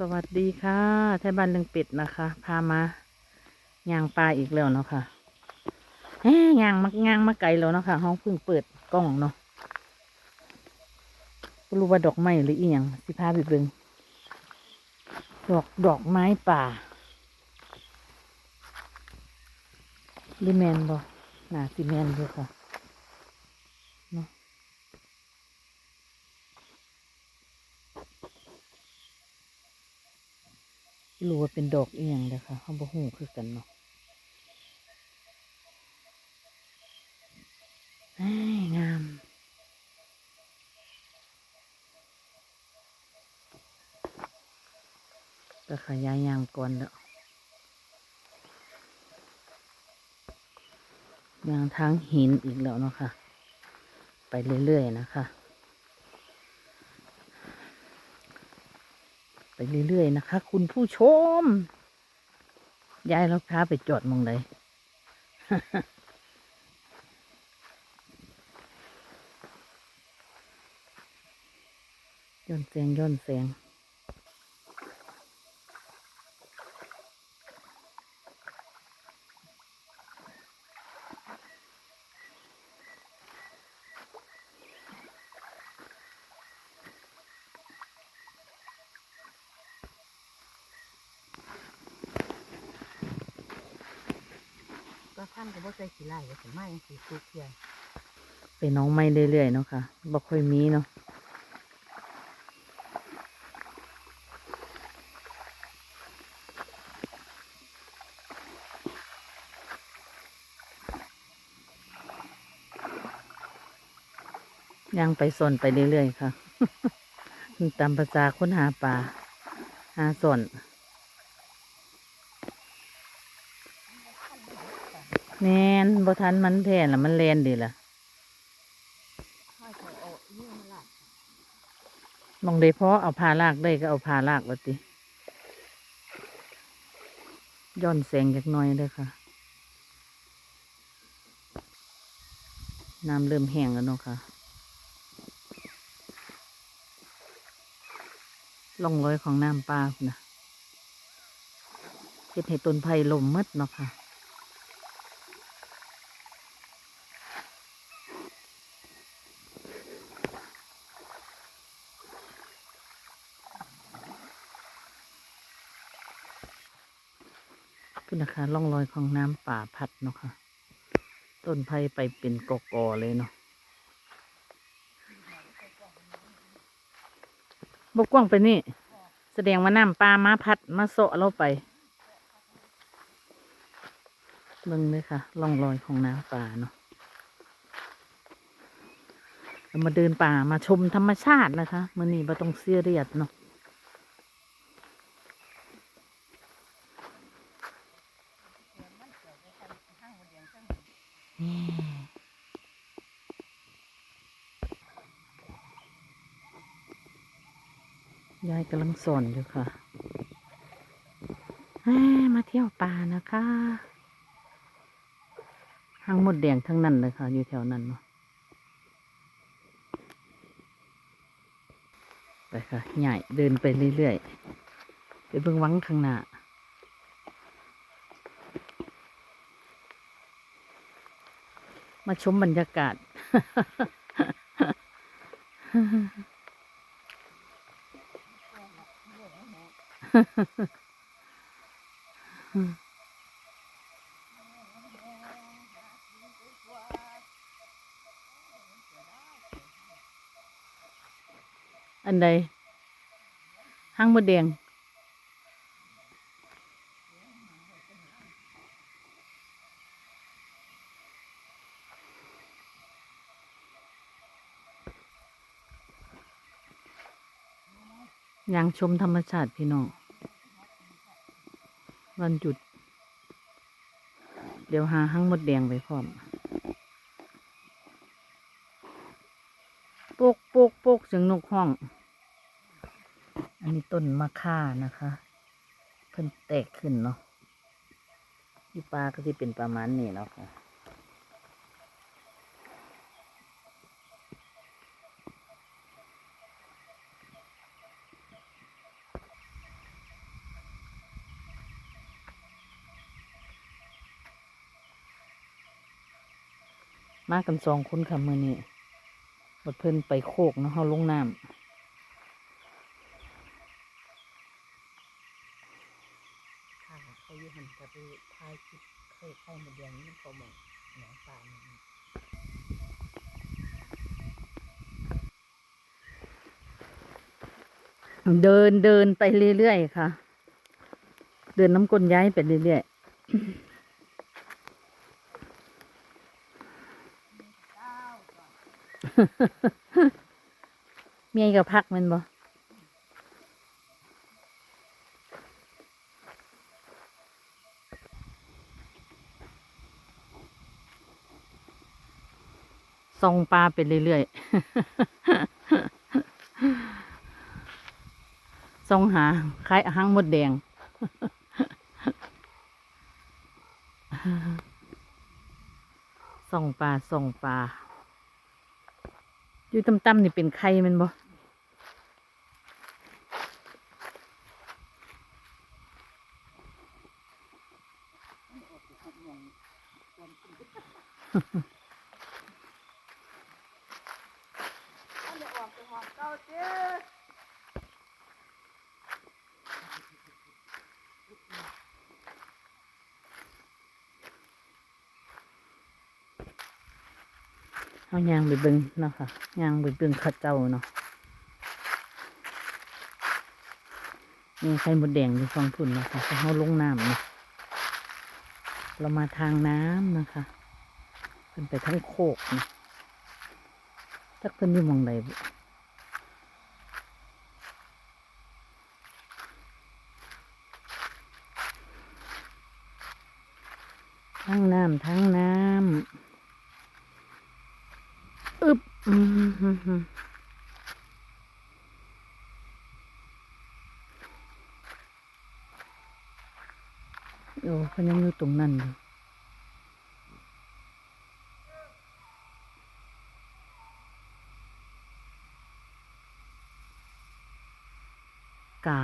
สวัสดีค่ะไทยบ้านเลืองเป็ดนะคะ พามาย่างปลาอีกแล้วเนาะค่ะแหมย่างมาย่างมาไกลแล้วเนาะค่ะห้องเพิ่งเปิดกล้องเนาะบ่รู้ว่าดอกไม้หรืออีหยังสิพาไปเบิ่งดอกดอกไม้ป่าลิแมนบ่น่าสิแมนอยู่ค่ะเนาะ รู้ว่าเป็นดอกเอียงเลยค่ะเขาบอกหูคือกันเนาะงาม ก็ขยายยางก่อนแล้วยางทางหินอีกแล้วเนาะค่ะ ไปเรื่อยๆนะคะ ไปเรื่อยๆนะคะ คุณผู้ชมยายเราพาไปจอดมองเลยย่อนแสงย่อนแสง ก็ขั้นกับว่าใจขี้ไล่ก็ถึงไม่สีทุกเทียนไปน้องไม่เรื่อยๆเนาะค่ะบ่ค่อยมีเนาะย่างไปสนไปเรื่อยๆค่ะ ตามภาษาค้นหาป่า หาสน แมนบ่ทันมันแท่ละมันแลนดีละมองได้เพาะเอาพาลากได้ก็เอาพาลากว่าติย้อนแสงจักน้อยเด้อค่ะ น้ำเริ่มแห้งแล้วเนาะค่ะ ล่องรอยของน้ำปลาพุ่นะเฮ็ดให้ต้นไผ่ลมหมดเนาะค่ะ พุ่นนะคะล่องรอยของน้ำป่าพัดเนาะค่ะ ต้นไผ่ไปเป็นกอกอๆเลยเนาะบกกว้างไปนี่ แสดงว่าน้ำปลามาพัดมาโซะเราไปเบิ่งเลยค่ะล่องรอยของน้ำป่าเนาะมาเดินป่ามาชมธรรมชาตินะคะมื่อนี้บ่ต้องเสียเรียดเนาะ ยายกำลังสอนอยู่ค่ะ มาเที่ยวป่านะคะหางหมดแดงทั้งนั้นเลยค่ะ อยู่แถวนั้นเนาะไปค่ะใหญ่เดินไปเรื่อยๆไปเบิ่งหวังข้างหน้ามาชมบรรยากาศ อันใดห้างมดแดงยังชมธรรมชาติพี่น้อง วันหยุด เดี๋ยวหาห้างมดแดงไปพร้อมโปกโปกโปกเสียงนกห้อง อันนี้ต้นมะค่านะคะ เพิ่นแตกขึ้นเนาะที่ปลาก็ที่เป็นประมาณนี้เนาะค่ะ มากันสองคนค่ะมือนี้บดเพิ่นไปโคกนะเฮาลงน้ำค่ะเขาอยู่หันกับไปทายคลิปเคยเข้ามาเดือนนี้มันก็มองหนองปลานี่เดินเดินไปเรื่อยๆค่ะ เดินน้ำกลย้ายไปเรื่อยๆ เมียกับพักมันบ่ส่งปลาไปเรื่อยๆส่งหาคล้ายหางมดแดง ส่งปลาส่งปลา อยู่ต่ำๆนี่เป็นไข่มันบ่ เอายางไปเบิ่งเนาะค่ะยางไปเบิ่งข้าเจ้าเนาะนี่ไข่มดแดงอยู่ฟังพุ่นนะคะเขาลงน้ำเนาะเรามาทางน้ำนะคะขึ้นไปทั้งโคกนะจักเพิ่นอยู่มองใดบุทั้งน้ำทั้งน้ำ โอ้เขายังอยู่ตรงนั้นอยู่กา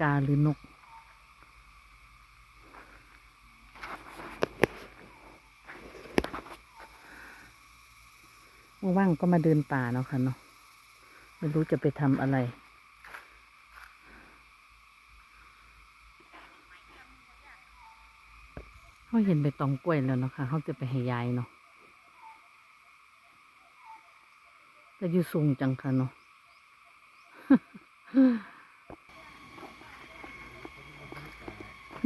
กาหรือนก ว่างก็มาเดินป่าเนาะค่ะเนาะไม่รู้จะไปทำอะไรเขาเห็นใบตองกล้วยแล้วเนาะค่ะเขาจะไปให้ยายเนาะแต่อยู่สูงจังค่ะเนาะ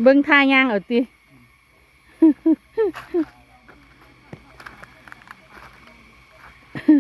เบิ้งท่ายางเอาติ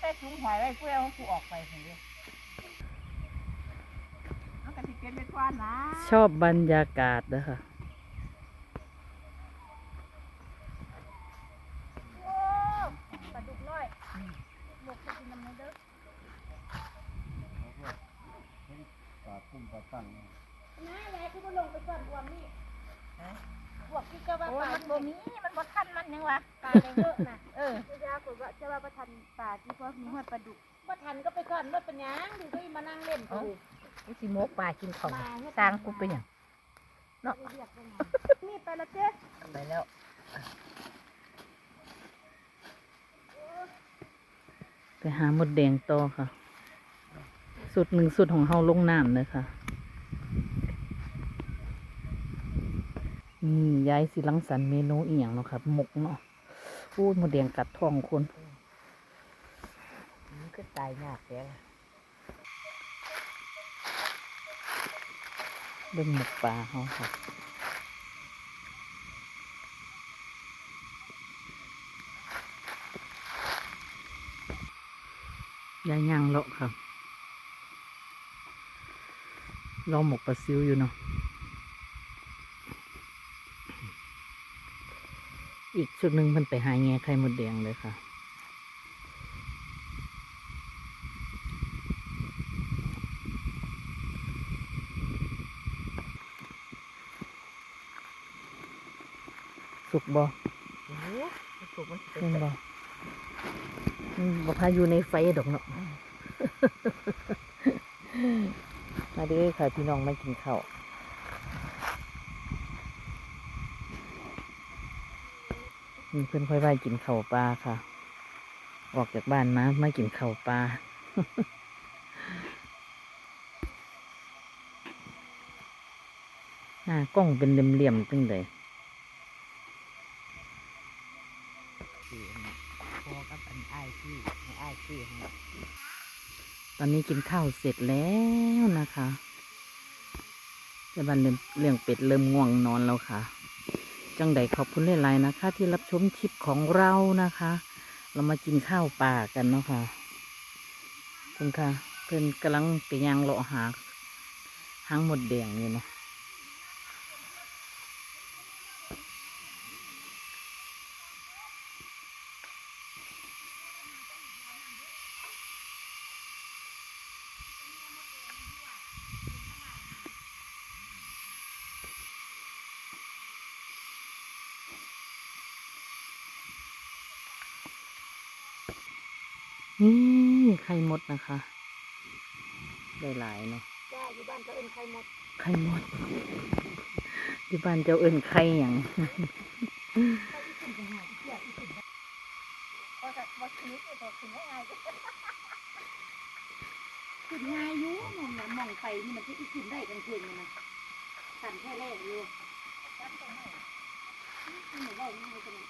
ใส่ถุงหอยไว้เพื่อเอากูออกไปเห็นดิเอากระติกเป็นไปกว่านะ ชอบบรรยากาศนะคะ โอ้ปลาดุกน้อยหมกไปกินน้ำมันเด้อ ปลาพุ่มปลาตั้ง น้าอะไรคือมันลงไปก่อนรวมนี่บวกที่ก็ว่าปลามันบ่มีมันบ่ทันมันยังวะปลาได้เยอะน่ะเออจะยากกว่าจะว่าประทันปลาที่พวกมีหอดปลาดุกบ่ทันก็ไปก่อนว่าเป็นหยังดูก็มานั่งเล่นกู กูสิ มกปลากินของมาเฮ็ดสร้างกูไปอย่างเนาะนี่ไปละเจ๊ไปแล้วไปหาหมดแดงต่อค่ะ สุดหนึ่งสุดของเฮาลงน้ำเลยค่ะนี่ยายสิลังสรรค์เมนูอีหยังเนาะครับหมกเนาะพูดหมดแดงกัดท้องคนมันก็ตายยากแก เบิ่งหมกปลาเฮาค่ะยายย่างเลาะครับรอหมกปลาซิวอยู่เนาะอีกชุดหนึ่งมันไปหาแง่ไข่มดแดงเลยค่ะ สุกบ่โอ้โหสุกมันสิเห็นบ่อืมบ่พาอยู่ในไฟดอกเนาะมาเด้อค่ะพี่น้องมากินข้าวมีเพื่อนค่อยว่ากินข้าวปลาค่ะ ออกจากบ้านมามากินข้าวปลาหน้ากล้องเป็นเหลี่ยมๆจังเลย พอกับอันอ้ายที่ให้อ้ายที่ให้ ตอนนี้กินข้าวเสร็จแล้วนะคะจะบันเรื่องเป็ดเริ่มง่วงนอนแล้วค่ะ จังใดขอบคุณหลายๆนะคะ ที่รับชมคลิปของเรานะคะ เรามากินข้าวป่ากันเนาะค่ะคุณค่ะ เพื่อนกำลังไปย่างเลาะหาหางหมดแดงอยู่เนาะ นี่ไข่มดนะคะ ได้หลายเนาะจ้าอยู่บ้านก็เอิ้นไข่หมด ไข่มด อยู่บ้านเจ้าเอิญไข่หยังพอจะบ่คิดพอขึ้นง่ายๆขึ้นง่ายอยู่มองน่ะมองไปนี่มันจะอีขึ้นได้กลางคืนนี่นะสั่นแค่แรกอยู่จับตรงไหนนี่หนูบอกนี่ไงตรงนี้